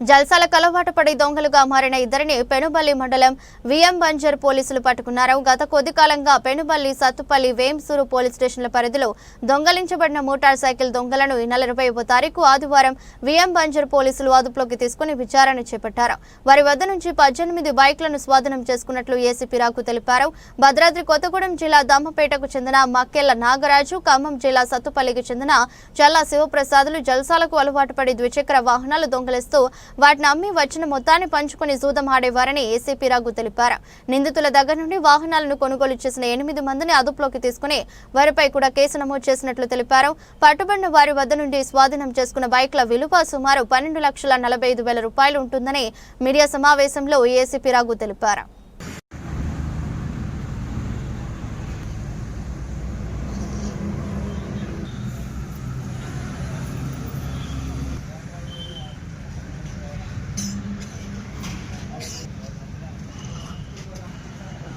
జల్సాలకు అలవాటు పడి దొంగలుగా మారిన ఇద్దరిని పెనుబల్లి మండలం విఎం బంజర్ పోలీసులు పట్టుకున్నారు. గత కొద్ది కాలంగా పెనుబల్లి సత్తుపల్లి వేంసూరు పోలీస్ స్టేషన్ల పరిధిలో దొంగలించబడిన మోటార్ సైకిల్ దొంగలను ఈ నెల ఇరవై తారీఖు ఆదివారం విఎం బంజర్ పోలీసులు అదుపులోకి తీసుకుని విచారణ చేపట్టారు. వారి వద్ద నుంచి పద్దెనిమిది బైక్లను స్వాధీనం చేసుకున్నట్లు ఏసీపీ రాకు తెలిపారు. భద్రాద్రి కొత్తగూడెం జిల్లా దమ్మపేటకు చెందిన మక్కెళ్ళ నాగరాజు ఖమ్మం జిల్లా సత్తుపల్లికి చెందిన చల్లా శివప్రసాదులు జల్సాలకు అలవాటు పడి ద్విచక్ర వాహనాలు దొంగలిస్తూ వాటిని అమ్మి వచ్చిన మొత్తాన్ని పంచుకుని జూదం ఆడేవారని ఏసీపీ రఘు తెలిపారు. నిందితుల దగ్గర నుండి వాహనాలను కొనుగోలు చేసిన ఎనిమిది మందిని అదుపులోకి తీసుకుని వారిపై కూడా కేసు నమోదు చేసినట్లు తెలిపారు. పట్టుబడిన వారి వద్ద నుండి స్వాధీనం చేసుకున్న బైక్ల విలువ సుమారు పన్నెండు లక్షల నలభై ఐదు వేల రూపాయలు ఉంటుందని మీడియా సమావేశంలో ఏసీపీ రఘు తెలిపారు.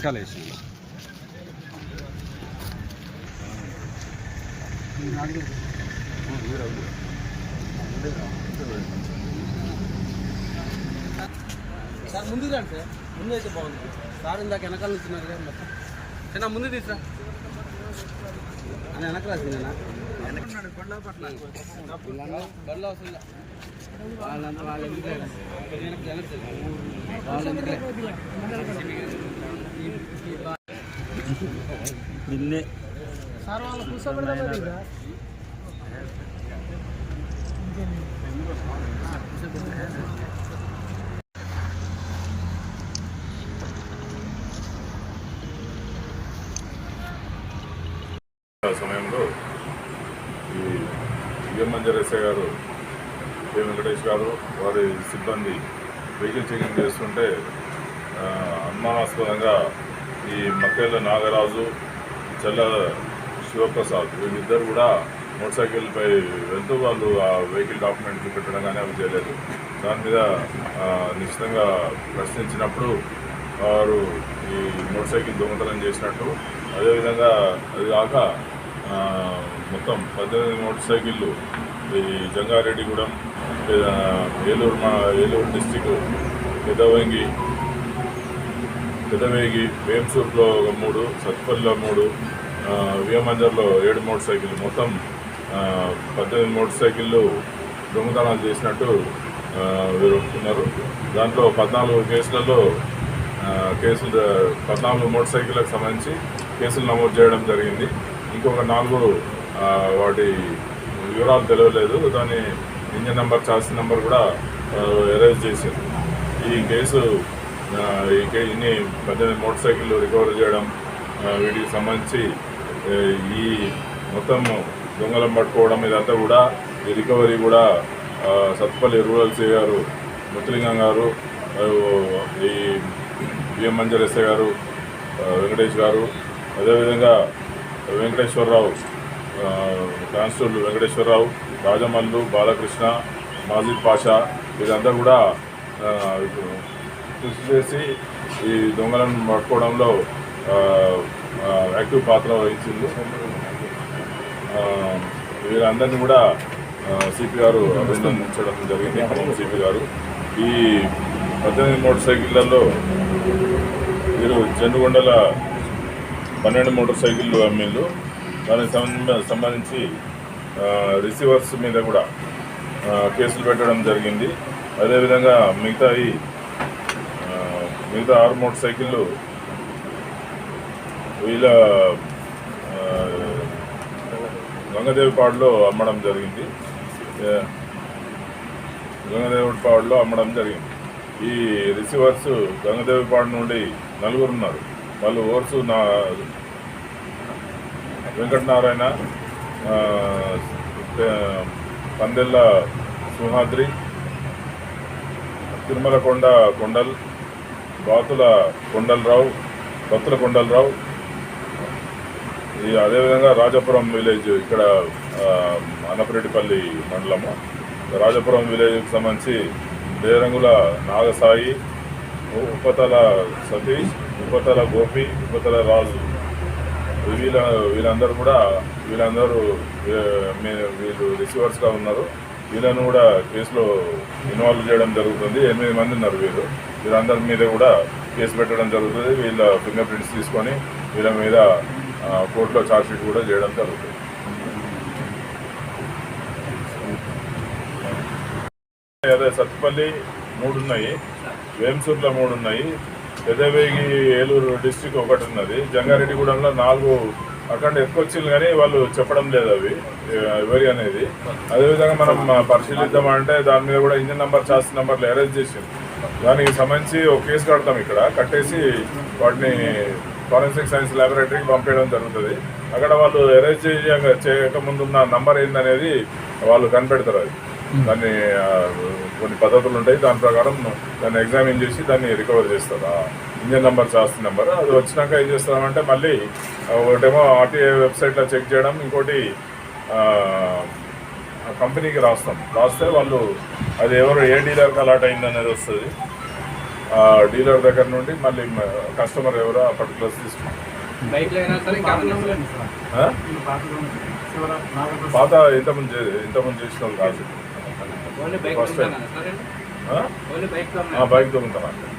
వెనకాల వేసింది సార్ ముందు రండి సార్ ముందు అయితే బాగుంది. సార్ ఇందాక వెనకాల నుంచున్నారు కదా మొత్తం. చిన్న ముందు తీసురా అని వెనక రాసిందేనా బండ్లో వస్తుందా వాళ్ళంతా వాళ్ళు ఎందుకు వెనక్కి వాళ్ళు ఎందుకు లేరు? నిన్నే. సమయంలో ఈ విఎం మంజరేసే గారు కె వెంకటేష్ గారు వారి సిబ్బంది వెహికల్ చెకింగ్ చేస్తుంటే అనుమానాస్పదంగా ఈ మక్కేళ్ళ నాగరాజు చల్ల శివప్రసాద్ వీళ్ళిద్దరు కూడా మోటార్ సైకిల్పై వెళ్తూ వాళ్ళు ఆ వెహికల్ డాక్యుమెంట్ చూపెట్టడం కానీ అవి చేయలేదు. దాని మీద నిశ్చితంగా ప్రశ్నించినప్పుడు వారు ఈ మోటార్ సైకిల్ దొంగతనం చేసినట్టు అదేవిధంగా అది కాక మొత్తం పద్దెనిమిది మోటార్ సైకిళ్ళు ఈ జంగారెడ్డిగూడెం ఏలూరు మా ఏలూరు డిస్టిక్ పెదవంగి పెదవేగి వేమ్సూర్లో ఒక మూడు సత్పల్లిలో మూడు వియమంజర్లో ఏడు మోటార్ సైకిల్ మొత్తం పద్దెనిమిది మోటార్ సైకిళ్ళు దొంగతనాలు చేసినట్టు వీరు ఒప్పుకున్నారు. దాంట్లో పద్నాలుగు కేసులలో కేసులు పద్నాలుగు మోటార్ సైకిళ్ళకు సంబంధించి కేసులు నమోదు చేయడం జరిగింది. ఇంకొక నాలుగు వాటి వివరాలు తెలియలేదు. దాని ఇంజన్ నెంబర్ చార్జ్ నెంబర్ కూడా ఎరేజ్ చేసింది ఈ కేసు ఆ, ఇన్ని పద్దెనిమిది మోటార్ సైకిళ్ళు రికవర్ చేయడం వీటికి సంబంధించి ఈ మొత్తం దొంగలం పట్టుకోవడం ఇదంతా కూడా ఈ రికవరీ కూడా సత్పల్లి రూరల్ సీ గారు ముత్తులింగం గారు ఈ బిఎం మంజరేశ్వర గారు వెంకటేష్ గారు అదేవిధంగా వెంకటేశ్వరరావు కానిస్టేబుల్ వెంకటేశ్వరరావు రాజమల్లు బాలకృష్ణ మాజిద్ పాషా వీరంతా కూడా కృషి చేసి ఈ దొంగలను పట్టుకోవడంలో యాక్టివ్ పాత్ర వహించింది. ఆ, వీరందరినీ కూడా సిపి గారు అభినందించడం జరిగింది ఖమ్మం సిపి గారు. ఈ పద్దెనిమిది మోటార్ సైకిళ్ళలో వీరు చెండుగొండల పన్నెండు మోటార్ సైకిళ్ళు అమ్మిళ్ళు దానికి సంబంధించి సంబంధించి రిసీవర్స్ మీద కూడా కేసులు పెట్టడం జరిగింది. అదేవిధంగా మిగతా ఈ మిగతా ఆరు మోటార్ సైకిళ్ళు వీళ్ళ గంగదేవిపాడులో అమ్మడం జరిగింది. గంగదేవిపాడులో అమ్మడం జరిగింది. ఈ రిసీవర్స్ గంగదేవిపాడు నుండి నలుగురు ఉన్నారు. వాళ్ళు ఓర్సు నా వెంకటనారాయణ పందెల్ల సింహాద్రి తిరుమలకొండ కొండల్ బాతుల కొండలరావు బత్తుల కొండలరావు. ఈ అదేవిధంగా రాజపురం విలేజ్ ఇక్కడ ఆ, అన్నపరెడ్డిపల్లి మండలము. రాజపురం విలేజ్కి సంబంధించి దేరంగుల నాగసాయి ఉపతల సతీష్ ఉపతల గోపి ఉపతల రాజు. వీళ్ళ వీళ్ళందరూ కూడా వీళ్ళందరూ మీ- వీళ్ళు రిసీవర్స్గా ఉన్నారు. వీళ్ళను కూడా కేసులో ఇన్వాల్వ్ చేయడం జరుగుతుంది. ఎనిమిది మంది ఉన్నారు వీళ్ళు. వీళ్ళందరి మీద కూడా కేసు పెట్టడం జరుగుతుంది. వీళ్ళ ఫింగర్ ప్రింట్స్ తీసుకొని వీళ్ళ మీద కోర్టులో ఛార్జ్షీట్ కూడా చేయడం జరుగుతుంది. అదే సత్తుపల్లి మూడు ఉన్నాయి వేంసూర్లో మూడు ఉన్నాయి పెద్దవేగి ఏలూరు డిస్టిక్ ఒకటి ఉన్నది జంగారెడ్డిగూడెంలో నాలుగు అక్కడ ఎక్కువ కానీ వాళ్ళు చెప్పడం లేదు అవి ఎవరి అనేది. అదేవిధంగా మనం పరిశీలిద్దామంటే దాని మీద కూడా ఇంజిన్ నెంబర్ చార్జ్ నెంబర్లు అరేంజ్ చేసింది దానికి సంబంధించి ఒక కేసు కడతాం ఇక్కడ. కట్టేసి వాటిని ఫారెన్సిక్ సైన్స్ ల్యాబొరేటరీకి పంపించడం జరుగుతుంది. అక్కడ వాళ్ళు అరేంజ్ చేయక చేయకముందు ఉన్న నంబర్ ఏందనేది వాళ్ళు కనిపెడతారు అది. దాన్ని కొన్ని పద్ధతులు ఉంటాయి. దాని ప్రకారం దాన్ని ఎగ్జామిన్ చేసి దాన్ని రికవర్ చేస్తారు. ఆ ఇంజన్ నెంబర్ చార్జ్ నెంబర్ అది వచ్చినాక ఏం చేస్తామంటే మళ్ళీ ఒకటేమో ఆర్టీఏ వెబ్సైట్లో చెక్ చేయడం. ఇంకోటి కంపెనీకి రాస్తాం. రాస్తే వాళ్ళు అది ఎవరు ఏ డీలర్కి అలాట్ అయింది అనేది వస్తుంది. ఆ డీలర్ దగ్గర నుండి మళ్ళీ కస్టమర్ ఎవరో ఆ పర్టికులర్స్ తీసుకుంటాం. ఆ? పాత ఇంతకుముందు ఇంతకుముందు చేసిన వాళ్ళు కాదు. ఓన్లీ బైక్ దొంగతనం